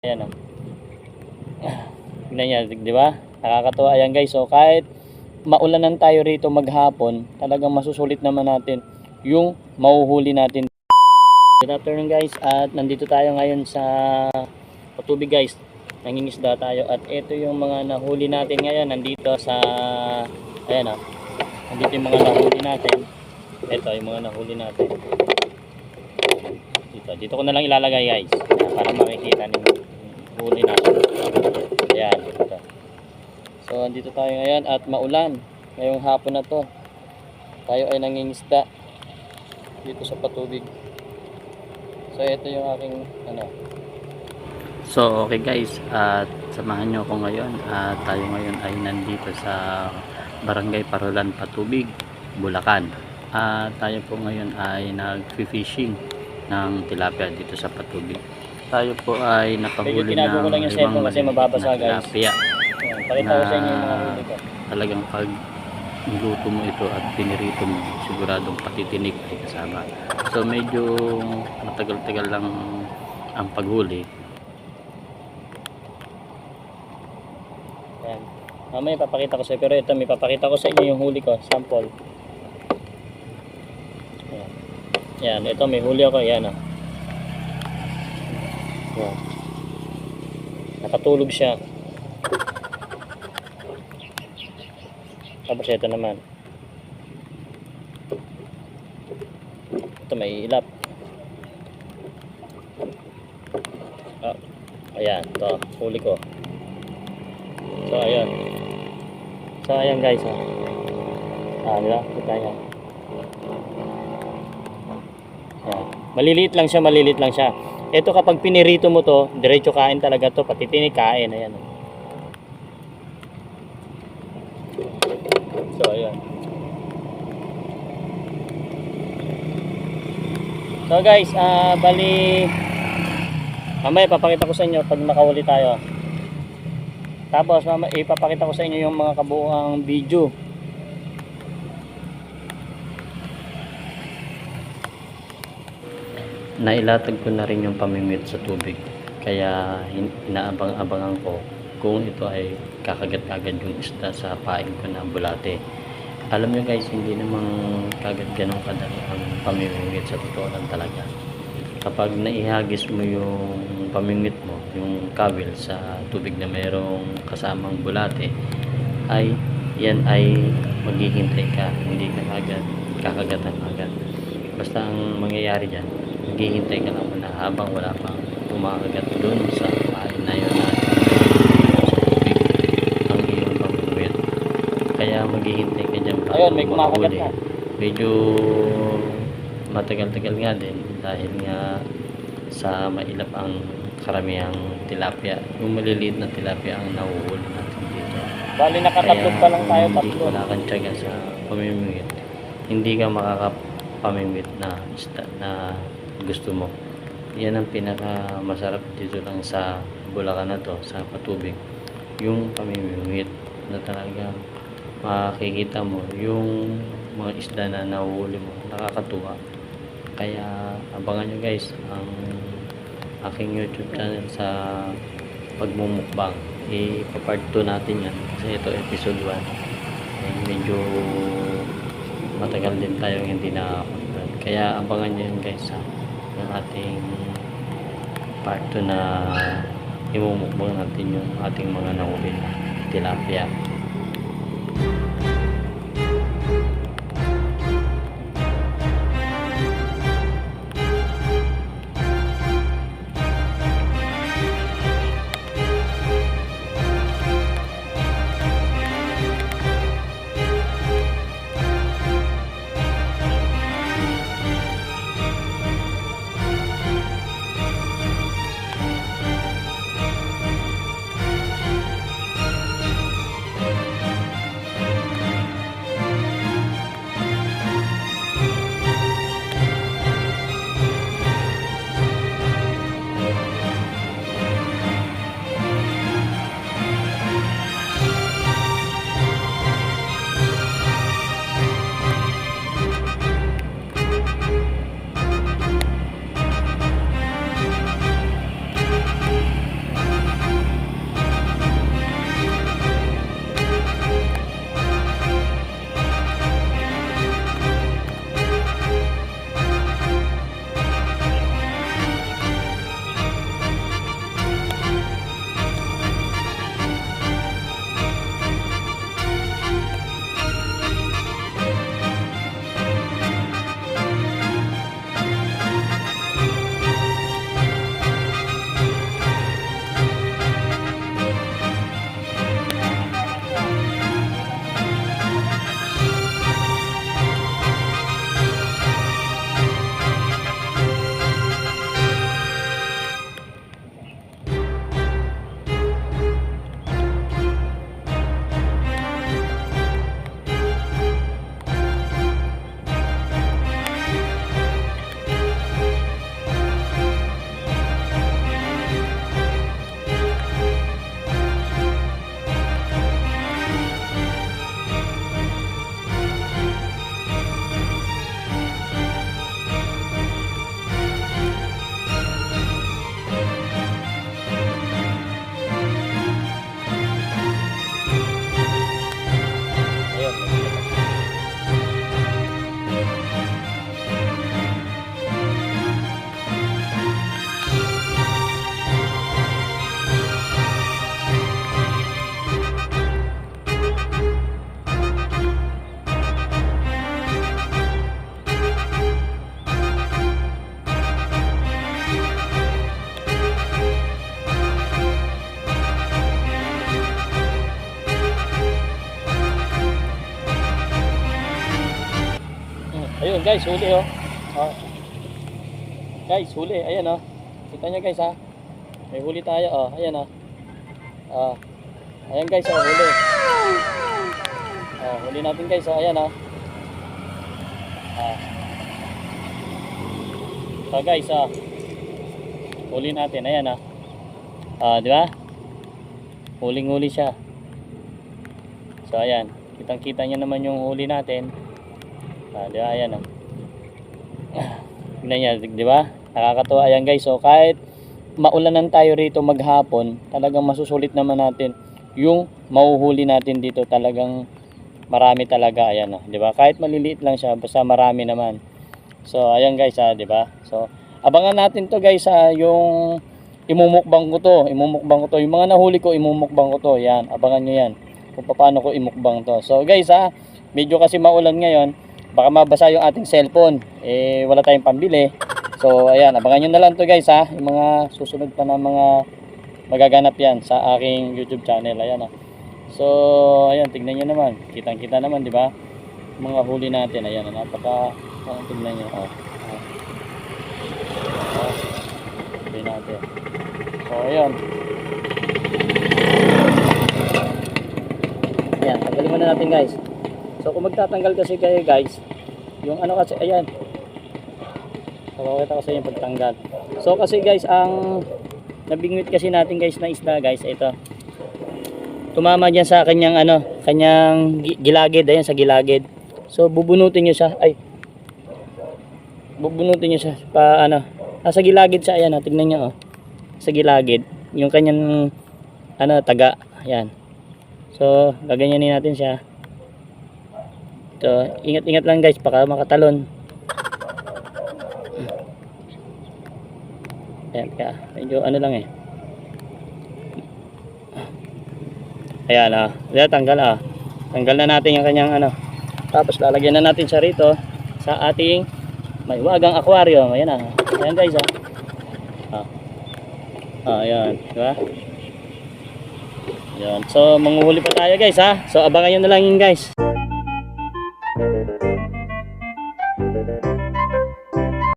Ayan o. Tignan niya, di ba? Nakakatuwa yan guys. So kahit maulanan tayo rito maghapon, talagang masusulit naman natin yung mauhuli natin. Good afternoon guys at nandito tayo ngayon sa patubig guys. Nangingisda tayo at ito yung mga nahuli natin ngayon nandito sa ayan o. Nandito yung mga nahuli natin. Ito yung mga nahuli natin. Dito, dito ko na lang ilalagay guys para makikita ninyo huli natin. Ayan, dito. So, andito tayo ngayon at maulan. Ngayong hapon na to. Tayo ay nangingisda dito sa patubig. So, ito yung aking ano. So, okay guys. At samahan nyo ako ngayon. At tayo ngayon ay nandito sa Barangay Parolan Patubig, Bulacan. At tayo po ngayon ay nag-fishing ng tilapia dito sa patubig. Tayo po ay nakahuli ng ko lang yung cellphone kasi mababasa, na guys. tilapia Ayan, pakita ko sa inyo yung mga huli ko. talagang pag niluto mo ito at pinirito mo siguradong patitinig ay kasama so medyo matagal-tagal lang ang paghuli Ayan. Mamaya papakita ko sa inyo. Pero ito, may papakita ko sa inyo yung huli ko. Sample. Ayan. Yan, ito may huli ako. Yan ah. Yan. Nakatulog siya. Tapos ito naman. Ito may ilap. Ah, ayan, ito, huli ko. So, ayun. So, ayan guys. Oh. Ah, di ba? Kita niya. Ayan. Maliliit lang siya, maliliit lang siya. Ito kapag pinirito mo to, diretso kain talaga to, pati tinig kain. Ayan. So, ayan. So guys, ah bali mamaya papakita ko sa inyo pag nakahuli tayo. Tapos mama, ipapakita ko sa inyo yung mga kabuuang video. Nailatag ko na rin yung pamimit sa tubig. Kaya inaabang-abangan ko kung ito ay kakagat agad yung isda sa pain ko na bulate. Alam nyo guys hindi namang kagad ganun kadali ang pamimingit sa totoo lang talaga. Kapag naihagis mo yung pamingit mo yung kawil sa tubig na mayroong kasamang bulate ay yan ay maghihintay ka. Hindi ka agad kakagatan agad. Basta ang mangyayari dyan maghihintay ka lang muna habang wala pang kumakagat dun sa pain na yun tubig ang iyong pamimit kaya maghihintay ka dyan bago Ayun, may kumakagat makahuli. na. medyo matagal-tagal nga din dahil nga sa mailap ang karamihang tilapia yung maliliit na tilapia ang nahuhuli natin dito Bali nakatatlog pa lang tayo, kung hindi tatlo. wala kang tiyaga sa pamimigit hindi ka makakapamimit na na gusto mo. Yan ang pinaka masarap dito lang sa Bulacan na to sa patubig. Yung pamimigit na talaga makikita mo yung mga isda na nahuhuli mo nakakatuwa. Kaya abangan nyo guys ang aking youtube channel sa pagmumukbang. Ipapart 2 natin yan kasi ito episode 1 eh, medyo matagal din tayong hindi na kaya abangan nyo yun guys sa yung ating part 2 na imumukbang natin yung ating mga nahuli na tilapia So guys, huli oh. oh. Guys, huli. Ayan oh. Kita nyo guys ha. May huli tayo oh. Ayan oh. Ah. Ayan guys oh, huli. Oh, huli natin guys oh. Ayan oh. Ah. So guys oh. Huli natin. Ayan oh. Ah, di ba? Huling-huli siya. So ayan, kitang-kita niya naman yung huli natin. Ah, di ba? Ayan oh. Tignan di ba? Nakakatuwa ayan guys. So kahit maulanan tayo rito maghapon, talagang masusulit naman natin yung mahuhuli natin dito. Talagang marami talaga ayan oh, di ba? Kahit maliliit lang siya, basta marami naman. So ayan guys, ah, di ba? So abangan natin to guys ah, yung imumukbang ko to, imumukbang ko to. Yung mga nahuli ko, imumukbang ko to. Yan, abangan nyo yan. Kung paano ko imukbang to. So guys ha, medyo kasi maulan ngayon, baka mabasa yung ating cellphone. Eh, wala tayong pambili. So ayan, abangan nyo na lang to guys ha. Yung mga susunod pa na mga magaganap yan sa aking YouTube channel. Ayan ha. So, ayan, tignan nyo naman. Kitang-kita naman, di ba? Mga huli natin. Ayan, napaka, ayan, tignan nyo. Oh. Oh. Natin. So, ayan. Ayan, tanggalin muna natin guys. So, kung magtatanggal kasi kayo guys, yung ano kasi, ayan. So, pakita ko sa inyo pagtanggal. So, kasi guys, ang nabingwit kasi natin guys na isda guys, ito. Tumama dyan sa kanyang ano, kanyang gi- gilagid, ayan sa gilagid. So, bubunutin nyo siya, ay, bubunutin nyo siya pa ano, nasa gilagid siya, ayan, oh, tignan nyo oh sa gilagid yung kanyang ano taga yan so gaganyanin natin siya so ingat ingat lang guys. Baka makatalon. Yan kaya medyo ano lang eh. Ayan ah. Ayan, tanggal ah. Tanggal na natin yung kanyang ano. Tapos lalagyan na natin siya rito sa ating may wagang aquarium. Ayan ah. Ayan guys ah. Ah. Ah, ayan, di ba? Ayan. So, manguhuli pa tayo guys ha. So, abangan nyo na lang yun guys.